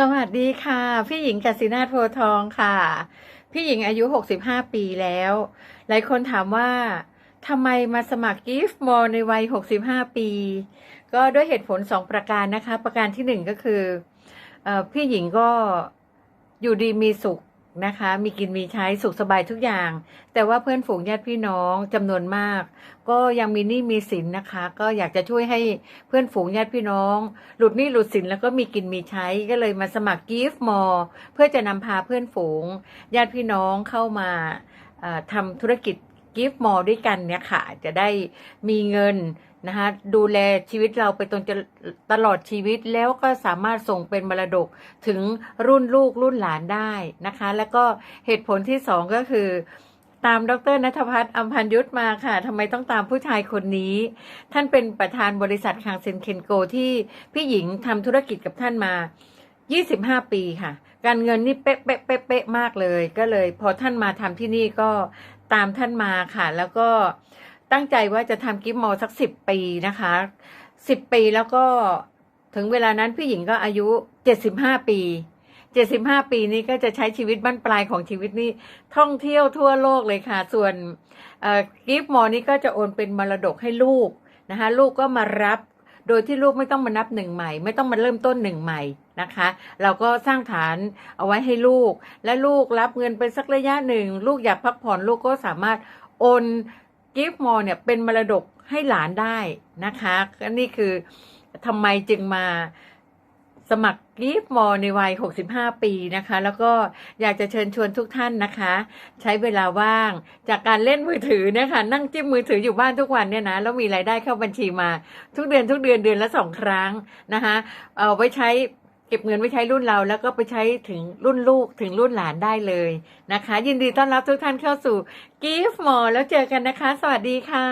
สวัสดีค่ะ พี่หญิงกสินาโพทองค่ะ พี่หญิงอายุ 65 ปีแล้ว หลายคนถามว่าทำไมมาสมัครกิฟต์มอในวัย 65 ปี ก็ด้วยเหตุผล 2 ประการนะคะ ประการที่ 1 ก็คือออพี่หญิงก็อยู่ดีมีสุข นะคะ มีกินมีใช้สุขสบายทุกอย่าง แต่ว่าเพื่อนฝูงญาติพี่น้องจำนวนมาก ก็ยังมีหนี้มีสินนะคะ ก็อยากจะช่วยให้เพื่อนฝูงญาติพี่น้อง หลุดหนี้หลุดสินแล้วก็มีกินมีใช้ก็เลยมาสมัครกิฟต์มอเพื่อจะนำพาเพื่อนฝูง ญาติพี่น้องเข้ามาเอ่อทำธุรกิจ Gift More ด้วยกันเนี่ยค่ะ จะได้มีเงินนะคะดูแลชีวิตเราไปตนจะตลอดชีวิตแล้วก็สามารถส่งเป็นมรดกถึงรุ่นลูกรุ่นหลานได้นะคะ แล้วก็เหตุผลที่สองก็คือตามดรนัทพัฒน์อัมพันยุทธมาค่ะทำไมต้องตามผู้ชายคนนี้ ท่านเป็นประธานบริษัทคางเซนเคนโกที่พี่หญิงทำธุรกิจกับท่านมา 25 ปีค่ะ การเงินนี่เป๊ะเป๊ะเป๊ะเป๊ะมากเลย ก็เลย พอท่านมาทำที่นี่ก็ ตามท่านมาค่ะ แล้วก็ตั้งใจว่าจะทำกิฟต์มอลสัก10ปีนะคะ10ปีแล้วก็ถึงเวลานั้นพี่หญิงก็อายุ75ปี75ปีนี้ก็จะใช้ชีวิตบ้านปลายของชีวิตนี่ท่องเที่ยวทั่วโลกเลยค่ะ ส่วนกิฟต์มอลนี่ก็จะโอนเป็นมรดกให้ลูกนะคะลูกก็มารับ โดยที่ลูกไม่ต้องมานับหนึ่งใหม่ ไม่ต้องมาเริ่มต้นหนึ่งใหม่นะคะ เราก็สร้างฐานเอาไว้ให้ลูก และลูกรับเงินไปสักระยะหนึ่ง ลูกอยากพักผ่อนลูกก็สามารถโอนกิฟต์มอลเนี่ยเป็นมรดกให้หลานได้นะคะนี่คือทำไมจึงมา สมัครกิฟมอลในวัย 65 ปีนะคะ แล้วก็อยากจะเชิญชวนทุกท่านนะคะ ใช้เวลาว่างจากการเล่นมือถือเนี่ยค่ะ นั่งจิ้มมือถืออยู่บ้านทุกวันเนี่ยนะแล้วมีรายได้เข้าบัญชีมา ทุกเดือนทุกเดือนเดือนละสองครั้งนะคะเอาไว้ใช้เก็บเงินไว้ใช้รุ่นเราแล้วก็ไปใช้ถึงรุ่นลูกถึงรุ่นหลานได้เลยนะคะ ยินดีต้อนรับทุกท่านเข้าสู่ Gift More แล้วเจอกันนะคะ สวัสดีค่ะ